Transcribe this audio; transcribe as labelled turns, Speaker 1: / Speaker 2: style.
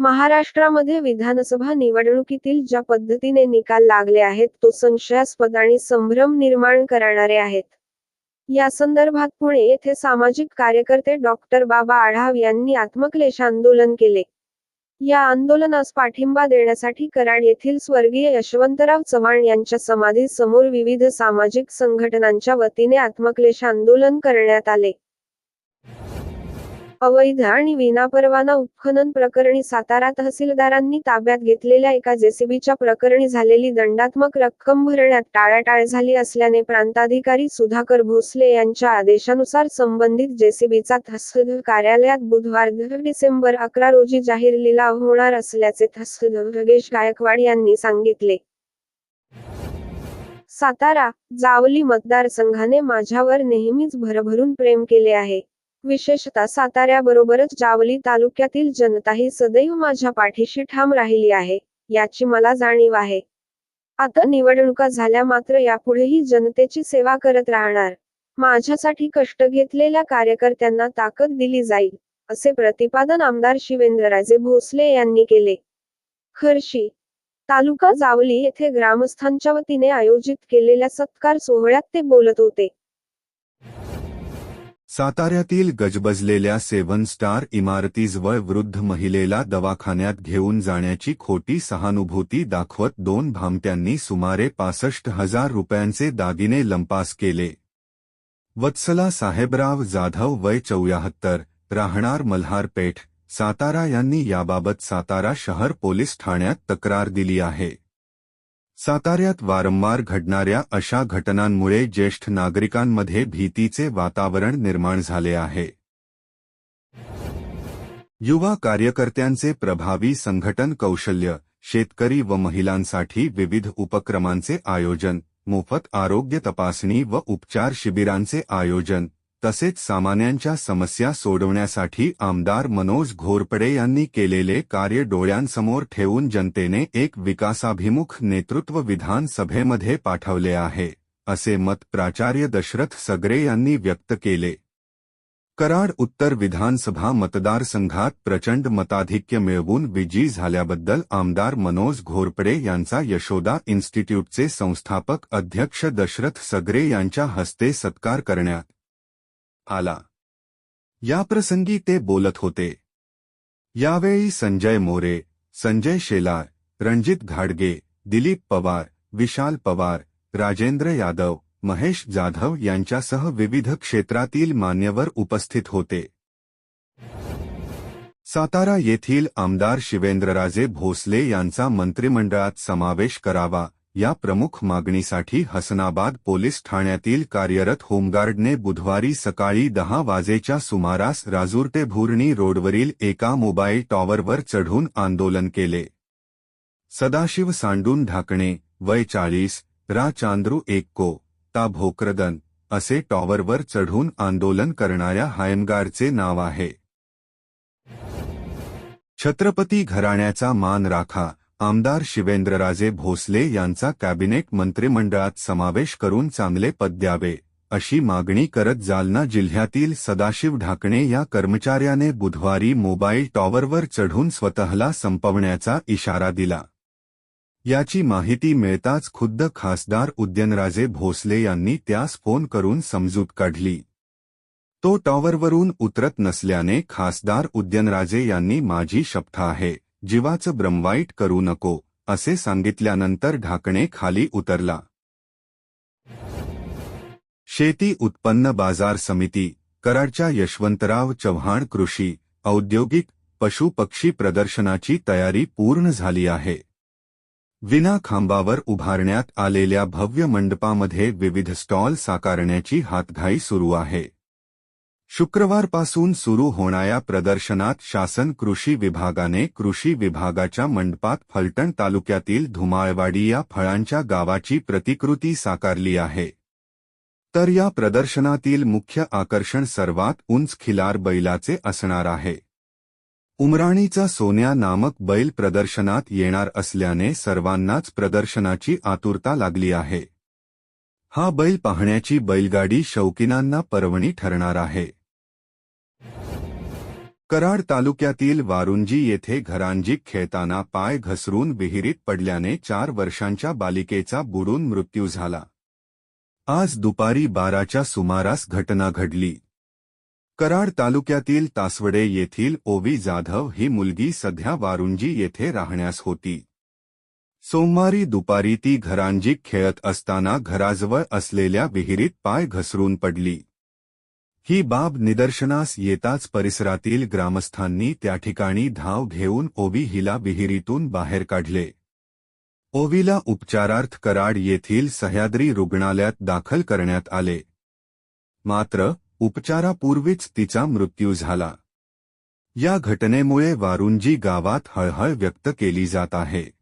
Speaker 1: महाराष्ट्रामध्ये विधानसभा निवडणुकीतील ज्या पद्धतीने निकाल लागले आहेत तो संशयास्पद आणि संभ्रम निर्माण करणारे आहेत. या संदर्भात पुणे येथे सामाजिक कार्यकर्ते डॉक्टर बाबा आढाव यांनी आत्मक्लेश आंदोलन केले. या आंदोलनास पाठिंबा देण्यासाठी कराड येथील स्वर्गीय यशवंतराव चव्हाण यांच्या समाधी समोर विविध सामाजिक संघटनांच्या वतीने आत्मक्लेश आंदोलन करण्यात आले. अवैध आणि विनापरवाना उत्खनन प्रकरणी सातारा तहसीलदारांनी ताब्यात घेतलेल्या एका जेसीबीच्या प्रकरणी झालेली दंडात्मक रक्कम भरण्यात टाळाटाळ झाली असल्याने प्रांताधिकारी सुधाकर भोसले यांच्या आदेशानुसार संबंधित जेसीबीचा तहसील कार्यालयात बुधवार डिसेंबर अकरा रोजी जाहीर लिलाव होणार असल्याचे तहसील योगेश गायकवाड यांनी सांगितले. सातारा जावली मतदारसंघाने माझ्यावर नेहमीच भरभरून प्रेम केले आहे. विशेषतः साताऱ्याबरोबरच जावली तालुक्यातील जनताही सदैव माझ्या पाठीशी ठाम राहिली आहे याची मला जाणीव आहे. आता निवडणुका झाल्या मात्र यापुढेही जनतेची सेवा करत राहणार. माझ्यासाठी कष्ट घेतलेल्या कार्यकर्त्यांना ताकद दिली जाईल असे प्रतिपादन आमदार शिवेंद्रराजे भोसले यांनी केले. खर्शी तालुका जावली येथे ग्रामस्थांच्या वतीने आयोजित केलेल्या सत्कार सोहळ्यात ते बोलत होते.
Speaker 2: साताऱ्यातील गजबजलेल्या सेव्हन स्टार इमारतीजवळ वृद्ध महिलेला दवाखान्यात घेऊन जाण्याची खोटी सहानुभूती दाखवत दोन भामट्यांनी सुमारे पासष्ट हजार रुपयांचे दागिने लंपास केले. वत्सला साहेबराव जाधव वय चौऱ्याहत्तर राहणार मल्हारपेठ सातारा यांनी याबाबत सातारा शहर पोलीस ठाण्यात तक्रार दिली आहे. साताऱ्यात वारंवार घडणाऱ्या अशा घटनांमुळे ज्येष्ठ नागरिकांमध्ये भीतीचे वातावरण निर्माण झाले आहे. युवा कार्यकर्त्यांचे प्रभावी संघटन कौशल्य शेतकरी व महिलांसाठी विविध उपक्रमांचे आयोजन मोफत आरोग्य तपासणी व उपचार शिबिरांचे आयोजन तसेच सामान्यांच्या समस्या सोडवण्यासाठी आमदार मनोज घोरपडे यांनी केलेले कार्य डोळ्यांसमोर ठेवून जनतेने एक विकासाभिमुख नेतृत्व विधानसभेमध्ये पाठवले आहे, असे मत प्राचार्य दशरथ सगरे यांनी व्यक्त केले. कराड उत्तर विधानसभा मतदारसंघात प्रचंड मताधिक्य मिळवून विजयी झाल्याबद्दल आमदार मनोज घोरपडे यांचा यशोदा इन्स्टिट्यूटचे संस्थापक अध्यक्ष दशरथ सगरे यांच्या हस्ते सत्कार करण्यात आला. याप्रसंगी ते बोलत होते. यावेळी संजय मोरे संजय शेलार रणजित घाडगे दिलीप पवार विशाल पवार राजेंद्र यादव महेश जाधव यांच्यासह विविध क्षेत्रातील मान्यवर उपस्थित होते. सातारा येथील आमदार शिवेंद्रराजे भोसले यांचा मंत्रिमंडळात समावेश करावा या प्रमुख मागणीसाठी हसनाबाद पोलीस ठाण्यातील कार्यरत होमगार्डने बुधवारी सकाळी दहा वाजेच्या सुमारास राजूर भुरणी रोडवरील एका मोबाईल टॉवरवर चढून आंदोलन केले. सदाशिव सांडून ढाकणे वय चाळीस रा चांद्रू एक्को ता भोकरदन असे टॉवरवर चढून आंदोलन करणाऱ्या हायमगारचे नाव आहे. छत्रपती घराण्याचा मान राखा. आमदार शिवेंद्रराजे भोसले यांचा कॅबिनेट मंत्रिमंडळात समावेश करून चांगले पद द्यावे अशी मागणी करत जालना जिल्ह्यातील सदाशिव ढाकणे या कर्मचाऱ्याने बुधवारी मोबाईल टॉवरवर चढून स्वतःला संपवण्याचा इशारा दिला. याची माहिती मिळताच खुद्द खासदार उद्यनराजे भोसले यांनी त्यास फोन करून समजूत काढली. तो टॉवरवरून उतरत नसल्याने खासदार उद्यनराजे यांनी माझी शपथ आहे जीवाचं ब्रमवाईट करू नको असे सांगितल्यानंतर ढाकणे खाली उतरला. शेती उत्पन्न बाजार समिती कराडच्या यशवंतराव चव्हाण कृषी औद्योगिक पशु पक्षी प्रदर्शनाची तयारी पूर्ण झाली आहे. विना खांबावर उभारण्यात आलेल्या भव्य मंडपामध्ये विविध स्टॉल साकारण्याची हातघाई सुरू आहे. शुक्रवारपासून सुरू होणाऱ्या प्रदर्शनात शासन कृषी विभागाने कृषी विभागाच्या मंडपात फलटण तालुक्यातील धुमाळवाडी या फळांच्या गावाची प्रतिकृती साकारली आहे. तर या प्रदर्शनातील मुख्य आकर्षण सर्वात उंच खिलार बैलाचे असणार आहे. उमराणीचा सोन्या नामक बैल प्रदर्शनात येणार असल्याने सर्वांनाच प्रदर्शनाची आतुरता लागली आहे. हा बैल पाहण्याची बैलगाडी शौकीनांना पर्वणी ठरणार आहे. कराड तालुक्यातील वारुंजी येथे घरांजीक खेळताना पाय घसरून विहिरीत पडल्याने चार वर्षांच्या बालिकेचा बुडून मृत्यू झाला. आज दुपारी बाराच्या सुमारास घटना घडली. कराड तालुक्यातील तासवडे येथील ओवी जाधव ही मुलगी सध्या वारुंजी येथे राहण्यास होती. सोमवारी दुपारी ती घरांजीक खेळत असताना घराजवळ असलेल्या विहिरीत पाय घसरून पडली. ही बाब निदर्शनास येताच परिसरातील ग्रामस्थांनी त्या ठिकाणी धाव घेऊन ओवी हिला विहिरीतून बाहेर काढले. ओवीला उपचारार्थ कराड येथील सह्याद्री रुग्णालयात दाखल करण्यात आले. मात्र उपचारापूर्वीच तिचा मृत्यू झाला. या घटनेमुळे वारुंजी गावात हळहळ व्यक्त केली जात आहे.